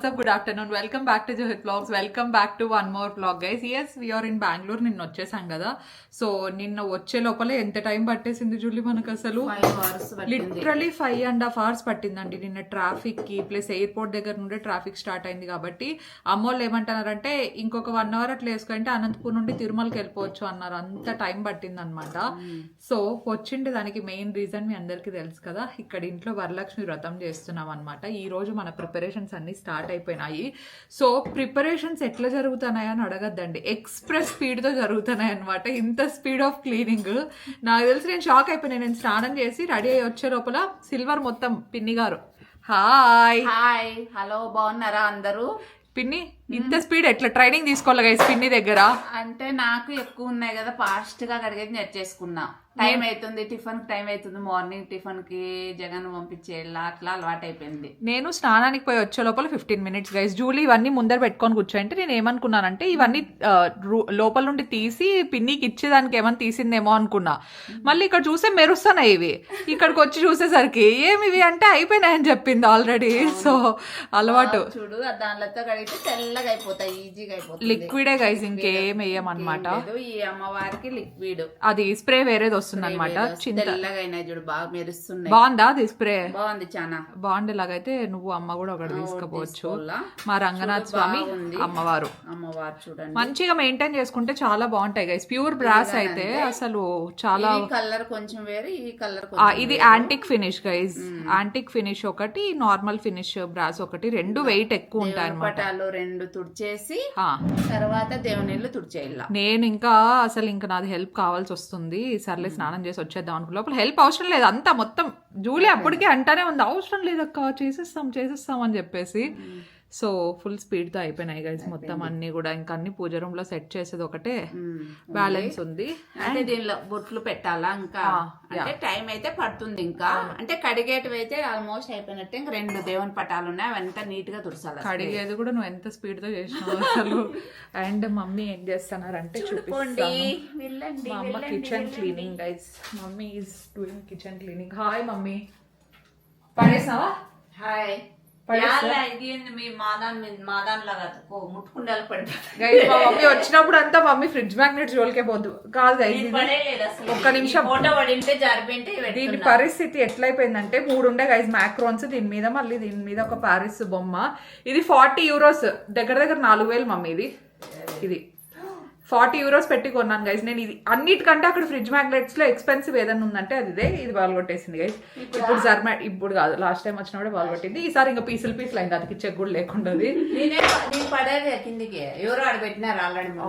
good afternoon. Welcome back to Johit vlogs. Welcome back to one more vlog guys. Yes we are in Bangalore. నిన్న వచ్చేసాం కదా. So నిన్న వచ్చే లోపలే ఎంత టైం పట్టేసింది జూలి మనకు అసలు? Literally five and half hours పట్టిందండి నిన్న ట్రాఫిక్కి. ప్లస్ ఎయిర్పోర్ట్ దగ్గర నుండి ట్రాఫిక్ స్టార్ట్ అయింది కాబట్టి అమ్మోళ్ళు ఏమంటున్నారంటే ఇంకొక వన్ అవర్ అట్లా వేసుకుంటే అనంతపూర్ నుండి తిరుమలకి వెళ్ళిపోవచ్చు అన్నారు. అంత టైం పట్టింది అనమాట సో వచ్చిండే దానికి మెయిన్ రీజన్ మీ అందరికీ తెలుసు కదా. ఇక్కడ ఇంట్లో వరలక్ష్మి వ్రతం చేస్తున్నాం అనమాట ఈ రోజు మన ప్రిపరేషన్స్ అన్ని స్టార్ట్ అయిపోయినాయి. సో ప్రిపరేషన్స్ ఎట్లా జరుగుతున్నాయి అని అడగద్దండి. ఎక్స్ప్రెస్ స్పీడ్తో జరుగుతున్నాయి అనమాట ఇంత స్పీడ్ ఆఫ్ క్లీనింగ్. నాకు తెలిసి నేను షాక్ అయిపోయినాను నేను స్నానం చేసి రెడీ అయ్యి వచ్చే లోపల సిల్వర్ మొత్తం పిన్ని గారు. హాయ్. హాయ్. హలో బాగున్నారా అందరూ? పిన్ని ఇంత స్పీడ్ ఎట్లా? ట్రైనింగ్ తీసుకోవాలి గైస్ పిన్ని దగ్గర? అంటే నాకు ఎక్కువ ఉన్నాయి కదా ఫాస్ట్గా కడిగేది నేర్చేసుకున్నా. టైం అవుతుంది టిఫిన్ టైం అవుతుంది మార్నింగ్ టిఫిన్కి జగన్ పంపించేలా అట్లా అలవాటు అయిపోయింది నేను స్నానానికి పోయి వచ్చే లోపల ఫిఫ్టీన్ మినిట్స్ గైస్ జూలీ ఇవన్నీ ముందర పెట్టుకొని కూర్చోంటే నేను ఏమనుకున్నానంటే ఇవన్నీ లోపల నుండి తీసి పిన్నికి ఇచ్చేదానికి ఏమైనా తీసిందేమో అనుకున్నా. మళ్ళీ ఇక్కడ చూస్తే మెరుస్తున్నాయి ఇవి. ఇక్కడికి వచ్చి చూసేసరికి ఏమి ఇవి అంటే అయిపోయినాయని చెప్పింది ఆల్రెడీ సో అలవాటు. చూడు ఆ దానిలతో కడిగితే తెల్లగా అయిపోతాయి ఈజీగా అయిపోతుంది. లిక్విడే గైస్ ఇంకేం వేయమన్నమాట? లేదు, ఈ అమ్మవారికి లిక్విడ్ అది స్ప్రే వేరేది వస్తుంది. అనమాట తెల్లగా చూడు బాగా మెరుస్తున్నాయి. బాగుందా అది స్ప్రే బాగుంది చాలా బాగుండేలాగైతే నువ్వు అమ్మ కూడా ఒకటి తీసుకుపోవచ్చు. తీసుకోవాలా? మా రంగనాథ్ స్వామి. అమ్మవారు. అమ్మవారు చూడండి. మంచిగా మెయింటైన్ చేసుకుంటే చాలా బాగుంటాయి గైస్ ప్యూర్ బ్రాస్ అయితే అసలు చాలా కలర్ కొంచెం వేరు ఈ కలర్ ఇది antique finish guys antique finish ఒకటి నార్మల్ ఫినిష్ బ్రాస్ ఒకటి రెండు వెయిట్ ఎక్కువ ఉంటాయి అనమాట రెండు తుడిచేసి తర్వాత దేవునిళ్ళు తుడిచేయాల. నేను ఇంకా అసలు ఇంకా నాది హెల్ప్ కావాల్సి వస్తుంది. సర్లే స్నానం చేసి వచ్చేద్దాం అనుకో లోపల హెల్ప్ అవసరం లేదు. అంతా మొత్తం జూలీ అప్పటికే అంటానే ఉంది. అవసరం లేదక్క చేసేస్తాం చేసేస్తాం అని చెప్పేసి సో ఫుల్ స్పీడ్తో అయిపోయినాయి గైస్ మొత్తం అన్ని కూడా. ఇంకా అన్ని పూజ రూమ్లో సెట్ చేసేది ఒకటే. బ్యాలెన్స్ ఉంది. అంటే దీనిలో బొట్లు పెట్టాలా ఇంకా? అంటే టైం అయితే పడుతుంది ఇంకా. అంటే కడిగేటివి అయితే ఆల్మోస్ట్ అయిపోయినట్టే. ఇంకా రెండు దేవుని పటాలు ఉన్నాయి. అవంతా నీట్గా తుడసాలి కడిగేది కూడా నువ్వు ఎంత స్పీడ్తో చేసినావు అసలు. అండ్ మమ్మీ ఏం చేస్తున్నారంటే చూపిస్తాను. మా అమ్మ kitchen cleaning guys mummy is doing kitchen cleaning hi mummy పడేసావా hi mummy వచ్చినప్పుడు అంతా మమ్మీ ఫ్రిడ్జ్ మ్యాగ్నెట్ జోలికే పోద్దు కాదు ఒక్క నిమిషం. దీని పరిస్థితి ఎట్లయిపోయిందంటే మూడు ఉండే గైస్ మ్యాక్రోన్స్ దీని మీద మళ్ళీ దీని మీద ఒక ప్యారిస్ బొమ్మ. ఇది ఫార్టీ యూరోస్ దగ్గర దగ్గర నాలుగు వేలు మమ్మీ ఇది. ఇది. ఫార్టీ యూరోస్ పెట్టి కొన్నాను గైస్ నేను ఇది అన్నిటికంటే అక్కడ ఫ్రిడ్జ్ మ్యాగ్నెట్స్లో ఎక్స్పెన్సివ్ ఏదైనా ఉందంటే అది ఇదే ఇది బాల్గొట్టేసింది గైస్ ఇప్పుడు జర్మా ఇప్పుడు కాదు లాస్ట్ టైం వచ్చినప్పుడే బాల్గొట్టింది ఈసారి ఇంకా పీసులు పీసులు అయింది అతికి చెక్ కూడా లేకుండా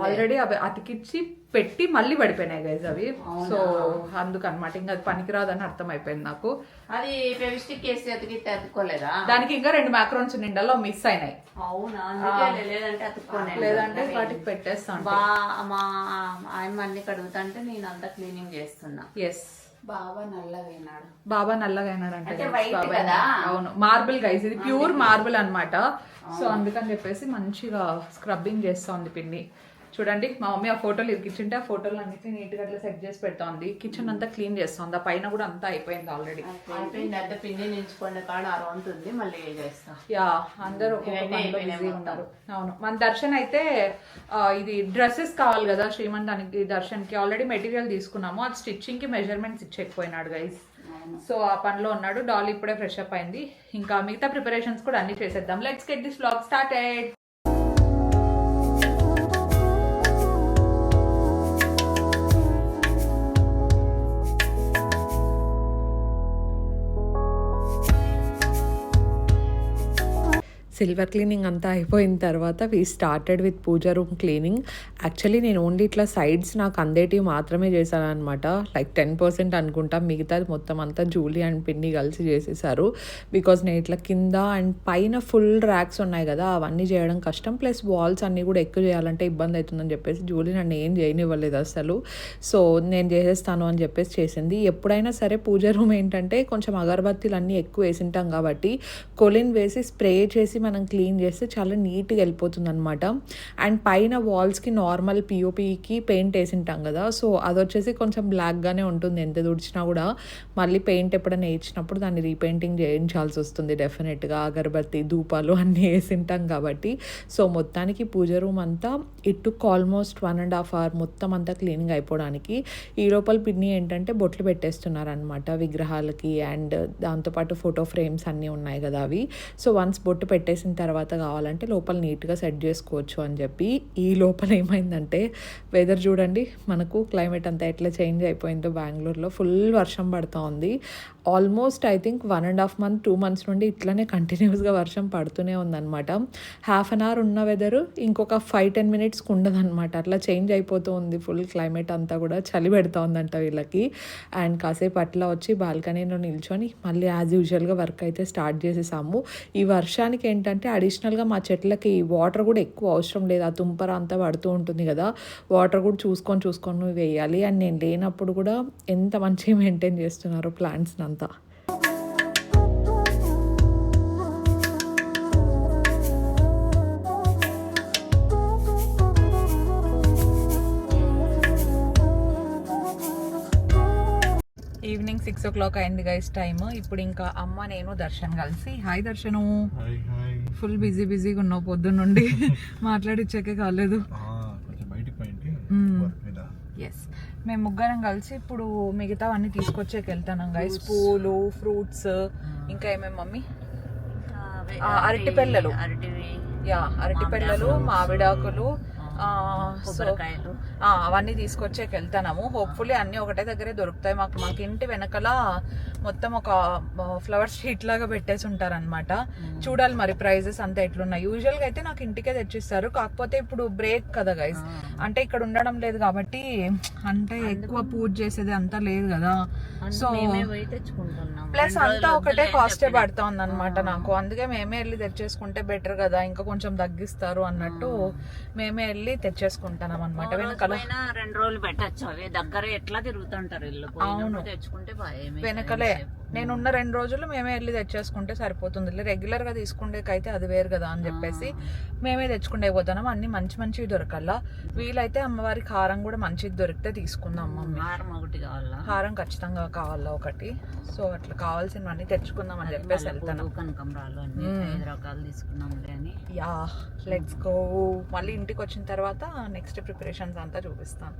ఆల్రెడీ అవి అతికిచ్చి పెట్టి మళ్ళీ పడిపోయినాయి గైస్ అవి. సో అందుకనమాట. ఇంకా అది పనికిరాదని అర్థం అయిపోయింది నాకు. అది ఫెవిస్టిక్ వేసి అతుక్కోలేదా? దానికి ఇంకా రెండు మ్యాక్రోన్స్ నిండలో మిస్ అయినాయి. లేదంటే వాటికి పెట్టేస్తాను మా ఆయన అన్ని కడుగుతుంటే నేను అంతా క్లీనింగ్ చేస్తున్నా. ఎస్ బాగా నల్లగైనాడు బాబా నల్లగా అయినాడంటే అంటే? అవును. మార్బుల్ గైస్ ఇది ప్యూర్ మార్బుల్ అన్నమాట. సో అందుకని చెప్పేసి మంచిగా స్క్రబ్బింగ్ చేస్తా ఉంది పిన్ని చూడండి మా మమ్మీ ఆ ఫోటోలు ఇరికిచ్చింటే ఆ ఫోటోలు అన్నిటి నీట్గా అట్లా సెట్ చేసి పెడతా ఉంది కిచెన్ అంతా క్లీన్ చేస్తుంది. ఆ పైన కూడా అంతా అయిపోయింది ఆల్రెడీ అయిపోయింది. అంటే పిండి నించుకునే కాడ మళ్ళీ చేస్తా? యా అందరూ ఒక్కొక్క పనిలో బిజీ ఉన్నారు. అవును. మన దర్శన్ అయితే ఇది డ్రెస్సెస్ కావాలి కదా శ్రీమంతానికి దర్శన్కి. ఆల్రెడీ మెటీరియల్ తీసుకున్నాము. అది స్టిచ్చింగ్కి మెజర్మెంట్స్ ఇచ్చేకపోయినాడు గైస్ సో ఆ పనిలో ఉన్నాడు. డాల్ ఇప్పుడే ఫ్రెష్ అప్ అయింది. ఇంకా మిగతా ప్రిపరేషన్స్ కూడా అన్ని చేసేద్దాం. Let's get this vlog started silver cleaning అంతా అయిపోయిన తర్వాత we started with puja room cleaning. Actually నేను ఓన్లీ ఇట్లా సైడ్స్ నాకు అందేటివి మాత్రమే చేశాను అనమాట లైక్ టెన్ పర్సెంట్ అనుకుంటా. మిగతాది మొత్తం అంతా జూలీ అండ్ పిన్ని కలిసి చేసేసారు. బికాజ్ నేను ఇట్లా కింద అండ్ పైన ఫుల్ ర్యాక్స్ ఉన్నాయి కదా అవన్నీ చేయడం కష్టం. ప్లస్ వాల్స్ అన్నీ కూడా ఎక్కువ చేయాలంటే ఇబ్బంది అవుతుందని చెప్పేసి జూలీ నన్ను ఏం చేయనివ్వలేదు అసలు. సో నేను చేసేస్తాను అని చెప్పేసి చేసింది. ఎప్పుడైనా సరే పూజ రూమ్ ఏంటంటే కొంచెం అగరబత్తీలు అన్నీ ఎక్కువ వేసింటాం కాబట్టి కొలిన్ వేసి స్ప్రే చేసి మనం మనం క్లీన్ చేస్తే చాలా నీట్గా వెళ్ళిపోతుంది అనమాట అండ్ పైన వాల్స్కి నార్మల్ పిఓపికి పెయింట్ వేసింటాం కదా సో అది వచ్చేసి కొంచెం బ్లాక్గానే ఉంటుంది. ఎంత తుడిచినా కూడా మళ్ళీ పెయింట్ ఎప్పుడైనా వేయించినప్పుడు దాన్ని రీపెయింటింగ్ చేయించాల్సి వస్తుంది డెఫినెట్గా. అగరబత్తి ధూపాలు అన్నీ వేసింటాం కాబట్టి. సో మొత్తానికి పూజ రూమ్ అంతా it took almost one and half hour మొత్తం అంతా క్లీనింగ్ అయిపోవడానికి. ఈ లోపల పిన్ని ఏంటంటే బొట్లు పెట్టేస్తున్నారనమాట విగ్రహాలకి. అండ్ దాంతోపాటు ఫోటో ఫ్రేమ్స్ అన్నీ ఉన్నాయి కదా అవి. సో వన్స్ బొట్టు పెట్టే పెట్టేసిన తర్వాత కావాలంటే లోపల నీట్గా సెట్ చేసుకోవచ్చు అని చెప్పి ఈ లోపల ఏమైందంటే వెదర్ చూడండి మనకు క్లైమేట్ అంతా ఎట్లా చేంజ్ అయిపోయిందో బెంగళూరులో ఫుల్ వర్షం పడుతూ ఉంది. Almost I think one and half month two months నుండి ఇట్లానే కంటిన్యూస్గా వర్షం పడుతూనే ఉందన్నమాట. హాఫ్ అన్ అవర్ ఉన్న వెదర్ ఇంకొక ఫైవ్ టెన్ మినిట్స్కి ఉండదన్నమాట. అట్లా చేంజ్ అయిపోతూ ఉంది ఫుల్ క్లైమేట్ అంతా కూడా చలి పెడతా ఉందంట వీళ్ళకి. అండ్ కాసేపు అట్లా వచ్చి బాల్కనీలో నిల్చొని మళ్ళీ యాజ్ యూజువల్గా వర్క్ అయితే స్టార్ట్ చేసేసాము. ఈ వర్షానికి ఏంటి ఏంటంటే అడిషనల్గా మా చెట్లకి వాటర్ కూడా ఎక్కువ అవసరం లేదు. ఆ తుంపర అంతా పడుతూ ఉంటుంది కదా. వాటర్ కూడా చూసుకొని చూసుకొని వేయాలి. అండ్ నేను లేనప్పుడు కూడా ఎంత మంచిగా మెయింటైన్ చేస్తున్నారో ప్లాంట్స్ని అంతా. ఈవినింగ్ సిక్స్ ఓ క్లాక్ అయింది గైస్ టైమ్ ఇప్పుడు ఇంకా అమ్మ నేను దర్శన్ కలిసి. హాయ్ దర్శను. హాయ్ హాయ్ ఫుల్ బిజీ బిజీగా ఉన్నావు పొద్దున్న నుండి. మాట్లాడిచ్చాకే కాలేదు. ఆ, కొంచెం బయటికి పోయింది మ్మ్. వర్క్ మీద. ఎస్ మేము ముగ్గురం కలిసి ఇప్పుడు మిగతా అన్ని తీసుకొచ్చేకి వెళ్తాను గైస్ పూలు ఫ్రూట్స్ ఇంకా ఏమేమి మమ్మీ? ఆ, అరటి పిల్లలు. అరటివి. యా అరటి పిల్లలు మామిడాకులు. అవన్నీ తీసుకొచ్చేకి వెళ్తాము హోప్ఫుల్లీ అన్ని ఒకటే దగ్గరే దొరుకుతాయి. మాకు మాకు ఇంటి వెనకాల మొత్తం ఒక ఫ్లవర్ స్ట్రీట్ లాగా పెట్టేసి ఉంటారనమాట చూడాలి మరి ప్రైజెస్ అంతా ఎట్లున్నాయి. యూజువల్గా అయితే నాకు ఇంటికే తెచ్చిస్తారు. కాకపోతే ఇప్పుడు బ్రేక్ కదా గైస్ అంటే ఇక్కడ ఉండడం లేదు కాబట్టి అంటే ఎక్కువ పూజ చేసేది అంతా లేదు కదా. సో ప్లస్ అంతా ఒకటే కాస్టే చెప్పినా. పడతా ఉందన్నమాట నాకు. అందుకే మేమే వెళ్ళి తెచ్చేసుకుంటే బెటర్ కదా. ఇంకా కొంచెం తగ్గిస్తారు అన్నట్టు మేమే వెళ్ళి తెచ్చేసుకుంటాం అనమాట వెనకాల రెండు రోజులు పెట్టచ్చు. అవి దగ్గర ఎట్లా తిరుగుతుంటారు ఇల్లు. పోయినప్పుడు తెచ్చుకుంటే వెనకలే ఎంతసేపు. నేను ఉన్న రెండు రోజులు మేమే వెళ్ళి తెచ్చేసుకుంటే సరిపోతుంది రెగ్యులర్గా తీసుకుండేకైతే అది వేరు కదా అని చెప్పేసి మేమే తెచ్చుకుంటే పోతున్నాం అన్ని మంచి మంచివి దొరకల్లా. వీలైతే అమ్మవారికి హారం కూడా మంచిది దొరికితే తీసుకుందాం హారం ఒకటి కావాలా? హారం ఖచ్చితంగా కావాలా ఒకటి. సో అట్లా కావాల్సినవన్నీ తెచ్చుకుందాం అని చెప్పేసి వెళ్తాను మల్లెపూలు, కనకాంబరాలు అన్ని మ్మ్. ఐదు రకాలు తీసుకున్నాంలే అని. యా లెట్స్ గో మళ్ళీ ఇంటికి వచ్చిన తర్వాత నెక్స్ట్ ప్రిపరేషన్స్ అంతా చూపిస్తాను.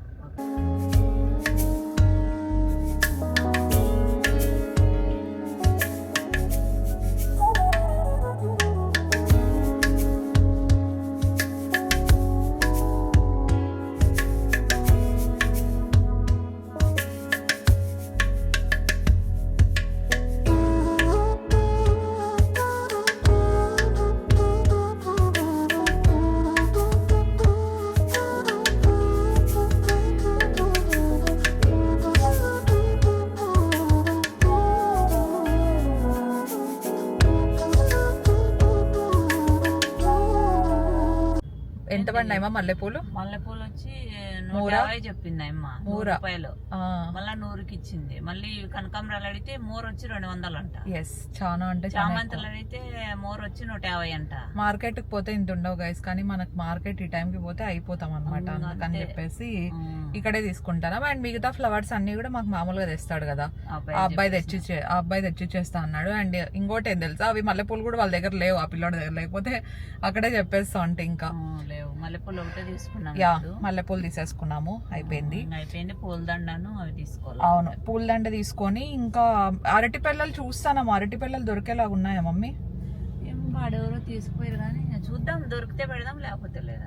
ఎంత పడినాయమ్మా మల్లెపూలు మల్లెపూలు వచ్చి నూట? యాభై చెప్పింది అమ్మ నూరు. రూపాయలు. ఆ, మళ్ళా నూరుకి ఇచ్చింది మళ్ళీ కనకాంబరాలు అడిగితే మోర్ వచ్చి రెండు వందలు అంట ఎస్ చాలా అంటే చామంతులు అడిగితే మోర్ వచ్చి నూట యాభై అంట మార్కెట్కి పోతే ఇంత ఉండవు గైస్ కానీ మనకు మార్కెట్ ఈ టైం కి పోతే అయిపోతాం అనమాట అందుకని. చెప్పేసి. ఇక్కడే తీసుకుంటాను అండ్ మిగతా ఫ్లవర్స్ అన్ని కూడా మాకు మామూలుగా తెస్తాడు కదా. అబ్బాయి ఆ అబ్బాయి. తెచ్చి ఆ అబ్బాయి తెచ్చిచ్చేస్తా అన్నాడు. అండ్ ఇంకోటి ఏం తెలుసా? అవి మల్లెపూలు కూడా వాళ్ళ దగ్గర లేవు ఆ పిల్లోడి దగ్గర లేకపోతే అక్కడే చెప్పేస్తా అంటే ఇంకా. లేవు. మల్లెపూలు ఒకటే తీసుకున్నాం యా. మల్లెపూలు తీసేసుకున్నాము. అయిపోయింది. అయిపోయింది. పూలదండను అవి తీసుకోవాలి. అవును పూలదండ తీసుకొని ఇంకా అరటి పిల్లలు చూస్తాను అరటి పిల్లలు దొరికేలాగా ఉన్నాయా మమ్మీ? ఏం వాడెవరో తీసుకుపోయారు కానీ చూద్దాం దొరికితే పెడదాం లేకపోతే లేదా?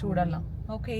చూడాలా. ఓకే.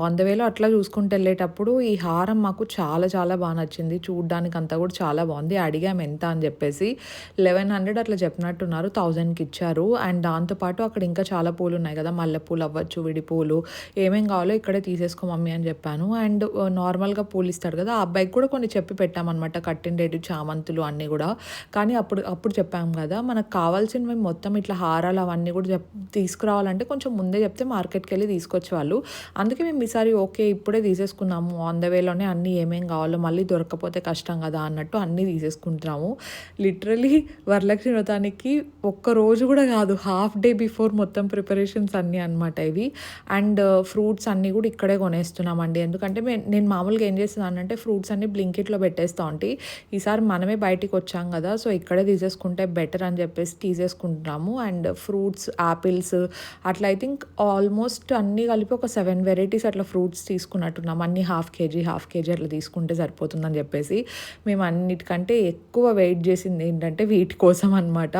ఆన్ ద వేలో అట్లా చూసుకుంటూ వెళ్ళేటప్పుడు ఈ హారం మాకు చాలా చాలా బాగా నచ్చింది. చూడడానికి అంతా కూడా చాలా బాగుంది. అడిగాము ఎంత? అని చెప్పేసి. లెవెన్ హండ్రెడ్ అట్లా చెప్పినట్టున్నారు. థౌజండ్కి ఇచ్చారు. అండ్ దాంతోపాటు అక్కడ ఇంకా చాలా పూలు ఉన్నాయి కదా. మల్లెపూలు అవ్వచ్చు విడి పూలు ఏమేం కావాలో ఇక్కడే తీసేసుకో మమ్మీ అని చెప్పాను. అండ్ నార్మల్గా పూలు ఇస్తాడు కదా. ఆ అబ్బాయికి కూడా కొన్ని చెప్పి పెట్టామన్నమాట. కట్టిండేటి చామంతులు అన్నీ కూడా. కానీ అప్పుడు అప్పుడు చెప్పాము కదా. మనకు కావాల్సినవి మొత్తం ఇట్లా హారాలు అవన్నీ కూడా చెప్ తీసుకురావాలంటే కొంచెం ముందే చెప్తే మార్కెట్కి వెళ్ళి తీసుకొచ్చేవాళ్ళు. అందుకే మేము ఈసారి ఓకే ఇప్పుడే తీసేసుకున్నాము. ఆన్ ద వేలోనే అన్నీ ఏమేం కావాలో మళ్ళీ దొరకకపోతే కష్టం కదా అన్నట్టు అన్నీ తీసేసుకుంటున్నాము. లిటరలీ వరలక్ష్మి వ్రతానికి ఒక్క రోజు కూడా కాదు హాఫ్ డే బిఫోర్ మొత్తం ప్రిపరేషన్స్ అన్నీ అనమాట ఇవి. అండ్ uh, ఫ్రూట్స్ అన్నీ కూడా ఇక్కడే కొనేస్తున్నామండి. ఎందుకంటే నేను మామూలుగా ఏం చేస్తున్నానంటే ఫ్రూట్స్ అన్ని బ్లింకిట్లో పెట్టేస్తా ఉంటే. ఈసారి మనమే బయటికి వచ్చాం కదా సో ఇక్కడే తీసేసుకుంటే బెటర్ అని చెప్పేసి తీసేసుకుంటున్నాము. అండ్ ఫ్రూట్స్ యాపిల్స్ అట్లా ఐ థింక్ ఆల్మోస్ట్ అన్నీ కలిపి ఒక సెవెన్ వెరైటీస్ అట్లా ఫ్రూట్స్ తీసుకున్నట్టున్నాం. అన్ని హాఫ్ కేజీ హాఫ్ కేజీ అట్లా తీసుకుంటే సరిపోతుందని చెప్పేసి మేము అన్నిటికంటే ఎక్కువ వెయిట్ చేసింది ఏంటంటే వీటి కోసం అనమాట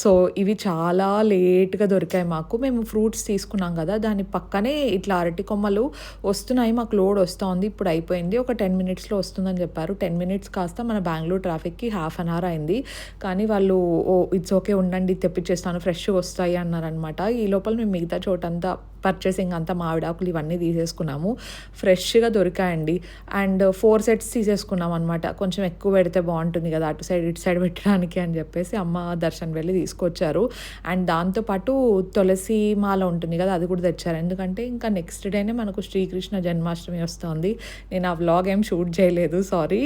సో ఇవి చాలా లేట్గా దొరికాయి మాకు. మేము ఫ్రూట్స్ తీసుకున్నాం కదా దాని పక్కనే ఇట్లా అరటి కొమ్మలు వస్తున్నాయి మాకు లోడ్ వస్తుంది ఇప్పుడు అయిపోయింది. ఒక టెన్ మినిట్స్లో వస్తుందని చెప్పారు. టెన్ మినిట్స్ కాస్త మన బెంగళూరు ట్రాఫిక్కి హాఫ్ అన్ అవర్ అయింది. కానీ వాళ్ళు ఓ ఇట్స్ ఓకే ఉండండి తెప్పించేస్తాను ఫ్రెష్గా వస్తాయి అన్నారనమాట ఈ లోపల మేము మిగతా చోటంతా పర్చేసింగ్ అంతా మామిడాకులు ఇవన్నీ తీసేసుకున్నాము. ఫ్రెష్గా దొరికాయండి. అండ్ ఫోర్ సెట్స్ తీసేసుకున్నాం అనమాట కొంచెం ఎక్కువ పెడితే బాగుంటుంది కదా అటు సైడ్ ఇటు సైడ్ పెట్టడానికి అని చెప్పేసి అమ్మ దర్శన్ వెళ్ళి తీసుకొచ్చారు. అండ్ దాంతోపాటు తులసి మాల ఉంటుంది కదా అది కూడా తెచ్చారు. ఎందుకంటే ఇంకా నెక్స్ట్ డేనే మనకు శ్రీకృష్ణ జన్మాష్టమి వస్తుంది. నేను ఆ వ్లాగ్ ఏం షూట్ చేయలేదు సారీ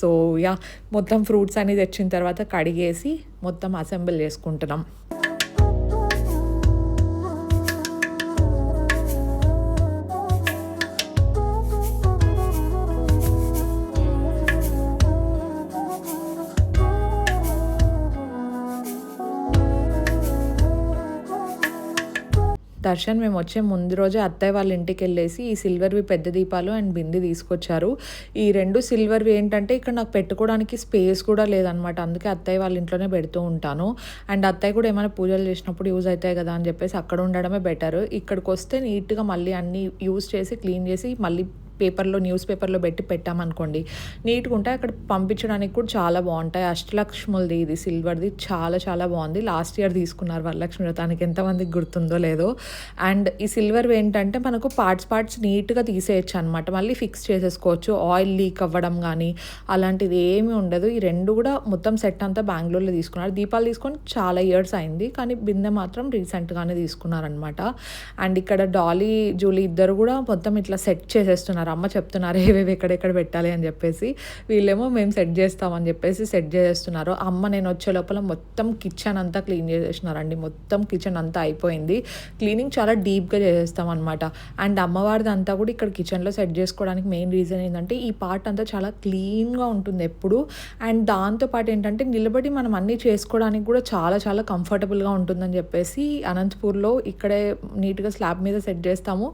సో యా మొత్తం ఫ్రూట్స్ అన్ని తెచ్చిన తర్వాత కడిగేసి మొత్తం అసెంబుల్ చేసుకుంటున్నాం. దర్శన్ మేము వచ్చే ముందు రోజే అత్తయ్య వాళ్ళ ఇంటికి వెళ్ళేసి ఈ సిల్వర్వి పెద్ద దీపాలు అండ్ బింది తీసుకొచ్చారు. ఈ రెండు సిల్వర్వి ఏంటంటే ఇక్కడ నాకు పెట్టుకోవడానికి స్పేస్ కూడా లేదనమాట అందుకే అత్తయ్య వాళ్ళ ఇంట్లోనే పెడుతూ ఉంటాను. అండ్ అత్తయ్య కూడా ఏమైనా పూజలు చేసినప్పుడు యూజ్ అవుతాయి కదా అని చెప్పేసి అక్కడ ఉండడమే బెటర్ ఇక్కడికి వస్తే నీట్గా మళ్ళీ అన్నీ యూజ్ చేసి క్లీన్ చేసి మళ్ళీ పేపర్లో న్యూస్ పేపర్లో పెట్టి పెట్టామనుకోండి నీట్గా ఉంటాయి. అక్కడ పంపించడానికి కూడా చాలా బాగుంటాయి. అష్టలక్ష్ములది ఇది సిల్వర్ది చాలా చాలా బాగుంది. లాస్ట్ ఇయర్ తీసుకున్నారు వరలక్ష్మి వ్రతానికి ఎంతమందికి గుర్తుందో లేదో. అండ్ ఈ సిల్వర్ ఏంటంటే మనకు పార్ట్స్ పార్ట్స్ నీట్గా తీసేయచ్చు అనమాట మళ్ళీ ఫిక్స్ చేసేసుకోవచ్చు. ఆయిల్ లీక్ అవ్వడం కానీ అలాంటిది ఏమీ ఉండదు. ఈ రెండు కూడా మొత్తం సెట్ అంతా బెంగళూరులో తీసుకున్నారు. దీపాలు తీసుకొని చాలా ఇయర్స్ అయింది. కానీ బిందె మాత్రం రీసెంట్గానే తీసుకున్నారనమాట అండ్ ఇక్కడ డాలీ జూలీ ఇద్దరు కూడా మొత్తం ఇట్లా సెట్ చేసేస్తున్నారు. అమ్మ చెప్తున్నారు ఏవేవి ఎక్కడెక్కడ పెట్టాలి? అని చెప్పేసి వీళ్ళేమో మేము సెట్ చేస్తామని చెప్పేసి సెట్ చేసేస్తున్నారు అమ్మ నేను వచ్చే లోపల మొత్తం కిచెన్ అంతా క్లీన్ చేసేసినారండి. మొత్తం కిచెన్ అంతా అయిపోయింది. క్లీనింగ్ చాలా డీప్గా చేసేస్తాం అనమాట అండ్ అమ్మవారిది అంతా కూడా ఇక్కడ కిచెన్లో సెట్ చేసుకోవడానికి మెయిన్ రీజన్ ఏంటంటే ఈ పార్ట్ అంతా చాలా క్లీన్గా ఉంటుంది ఎప్పుడు. అండ్ దాంతోపాటు ఏంటంటే నిలబడి మనం అన్నీ చేసుకోవడానికి కూడా చాలా చాలా కంఫర్టబుల్గా ఉంటుందని చెప్పేసి అనంతపూర్లో ఇక్కడే నీట్గా స్లాబ్ మీద సెట్ చేస్తాము.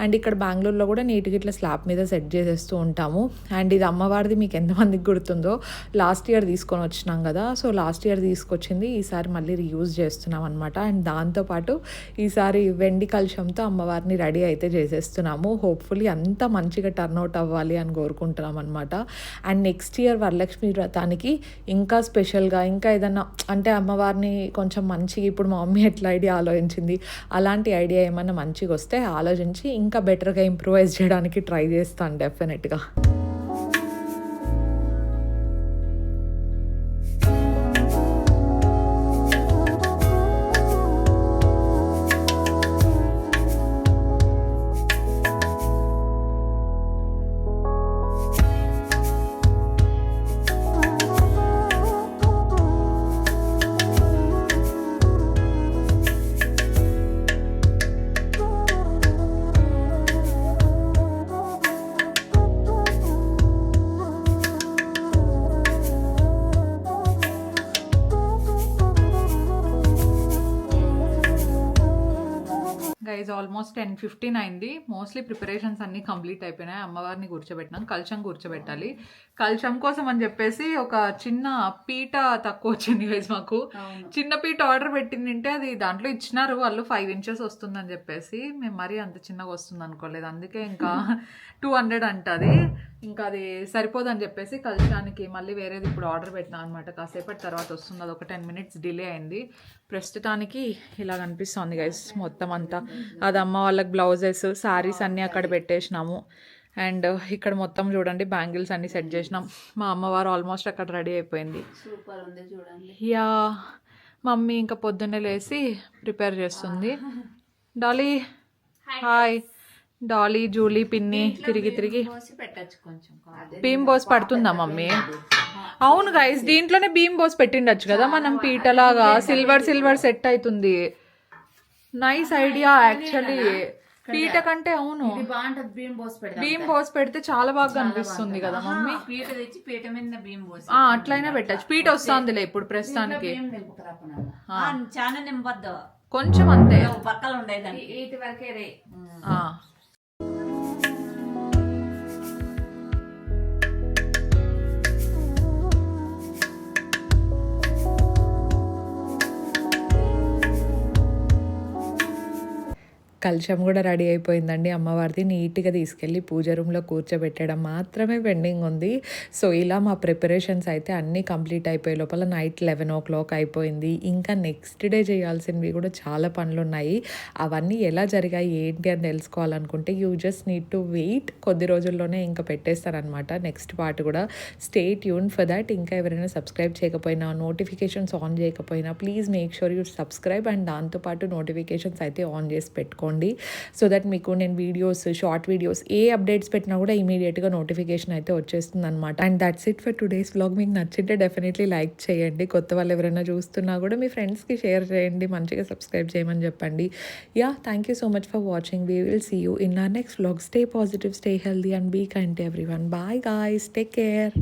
అండ్ ఇక్కడ బెంగళూరులో కూడా నీట్గా ఇట్లా స్లాబ్ మీద సెట్ చేసేస్తూ ఉంటాము. అండ్ ఇది అమ్మవారిది మీకు ఎంతమందికి గుర్తుందో లాస్ట్ ఇయర్ తీసుకొని వచ్చినాం కదా. సో లాస్ట్ ఇయర్ తీసుకొచ్చింది ఈసారి మళ్ళీ రీయూజ్ చేస్తున్నాం అనమాట అండ్ దాంతోపాటు ఈసారి వెండి కలుషంతో అమ్మవారిని రెడీ అయితే చేసేస్తున్నాము. హోప్ఫుల్లీ అంత మంచిగా టర్న్అవుట్ అవ్వాలి అని కోరుకుంటున్నాం అనమాట అండ్ నెక్స్ట్ ఇయర్ వరలక్ష్మి వ్రతానికి ఇంకా స్పెషల్గా ఇంకా ఏదన్నా అంటే అమ్మవారిని కొంచెం మంచిగా ఇప్పుడు మా మమ్మీ ఎట్లా ఐడియా ఆలోచించింది అలాంటి ఐడియా ఏమైనా మంచిగా వస్తే ఆలోచించి ఇంకా బెటర్గా ఇంప్రూవైజ్ చేయడానికి ట్రై చేస్తాను డెఫినెట్గా గైజ్ ఆల్మోస్ట్ టెన్ ఫిఫ్టీన్ అయింది. మోస్ట్లీ ప్రిపరేషన్స్ అన్నీ కంప్లీట్ అయిపోయినాయి. అమ్మవారిని కూర్చోబెట్టినాం. కలశం కూర్చోబెట్టాలి. కలశం కోసం అని చెప్పేసి ఒక చిన్న పీట తక్కువ వచ్చింది గైజ్ మాకు. చిన్న పీట ఆర్డర్ పెట్టిందంటే అది దాంట్లో ఇచ్చినారు వాళ్ళు ఫైవ్ ఇంచెస్ వస్తుందని చెప్పేసి. మేము మరీ అంత చిన్నగా వస్తుంది అనుకోలేదు. అందుకే ఇంకా టూ హండ్రెడ్ అంటది ఇంకా అది సరిపోదని చెప్పేసి కలశానికి మళ్ళీ వేరేది ఇప్పుడు ఆర్డర్ పెట్టినాం అనమాట కాసేపటి తర్వాత వస్తుంది. అది ఒక టెన్ మినిట్స్ డిలే అయింది. ప్రస్తుతానికి ఇలా కనిపిస్తుంది గైస్ మొత్తం అంతా. అది అమ్మ వాళ్ళకి బ్లౌజెస్ శారీస్ అన్నీ అక్కడ పెట్టేసినాము. అండ్ ఇక్కడ మొత్తం చూడండి బ్యాంగిల్స్ అన్నీ సెట్ చేసినాం. మా అమ్మవారు ఆల్మోస్ట్ అక్కడ రెడీ అయిపోయింది. సూపర్ ఉంది చూడండి. యా మమ్మీ ఇంకా పొద్దున్నే లేచి ప్రిపేర్ చేస్తుంది. Dolly hi. డాలీ జూలీ పిన్ని తిరిగి తిరిగి. పోసి పెట్టచ్చు కొంచెం బీమ్ బోస్ పడుతుందా మమ్మీ? అవును గైస్ దీంట్లోనే బీమ్ బోస్ పెట్టిండొచ్చు కదా. మనం పీటలాగా సిల్వర్ సిల్వర్ సెట్ అవుతుంది. నైస్ ఐడియా యాక్చువల్లీ పీట కంటే అవును. ఇది బాగుంటది బియ్యం పోసి పెడతాం బీమ్ బోస్ పెడితే చాలా బాగా కనిపిస్తుంది కదా మమ్మీ? పీట తెచ్చి పీట మీద బియ్యం పోసి ఆ, అట్లయినా పెట్టచ్చు. పీట వస్తుందిలే ఇప్పుడు ప్రస్తుతానికి. చాలా నింపద్దు కొంచెం అంతే. పక్కలు ఉండేదాన్ని ఇటు వరకే రే. కలశం కూడా రెడీ అయిపోయిందండి అమ్మవారిది. నీట్గా తీసుకెళ్ళి పూజ రూమ్లో కూర్చోబెట్టడం మాత్రమే పెండింగ్ ఉంది. సో ఇలా మా ప్రిపరేషన్స్ అయితే అన్నీ కంప్లీట్ అయిపోయే లోపల నైట్ లెవెన్ ఓ క్లాక్ అయిపోయింది. ఇంకా నెక్స్ట్ డే చేయాల్సినవి కూడా చాలా పనులు ఉన్నాయి అవన్నీ ఎలా జరిగాయి ఏంటి అని తెలుసుకోవాలనుకుంటే you just need to wait. కొద్ది రోజుల్లోనే ఇంకా పెట్టేస్తారనమాట నెక్స్ట్ పార్ట్ కూడా. Stay tune for that. ఇంకా ఎవరైనా సబ్స్క్రైబ్ చేయకపోయినా నోటిఫికేషన్స్ ఆన్ చేయకపోయినా please make sure you subscribe and దాంతోపాటు నోటిఫికేషన్స్ అయితే ఆన్ చేసి పెట్టుకోండి. సో దట్ మీకు నేను వీడియోస్ షార్ట్ వీడియోస్ ఏ అప్డేట్స్ పెట్టినా కూడా ఇమీడియట్గా నోటిఫికేషన్ అయితే వచ్చేస్తుంది అనమాట and that's it for today's vlog మీకు నచ్చింటే డెఫినెట్లీ లైక్ చేయండి. కొత్త వాళ్ళు ఎవరైనా చూస్తున్నా కూడా మీ ఫ్రెండ్స్కి షేర్ చేయండి. మంచిగా సబ్స్క్రైబ్ చేయమని చెప్పండి. Yeah thank you so much for watching we will see you in our next blog stay positive stay healthy and be kind everyone bye guys take care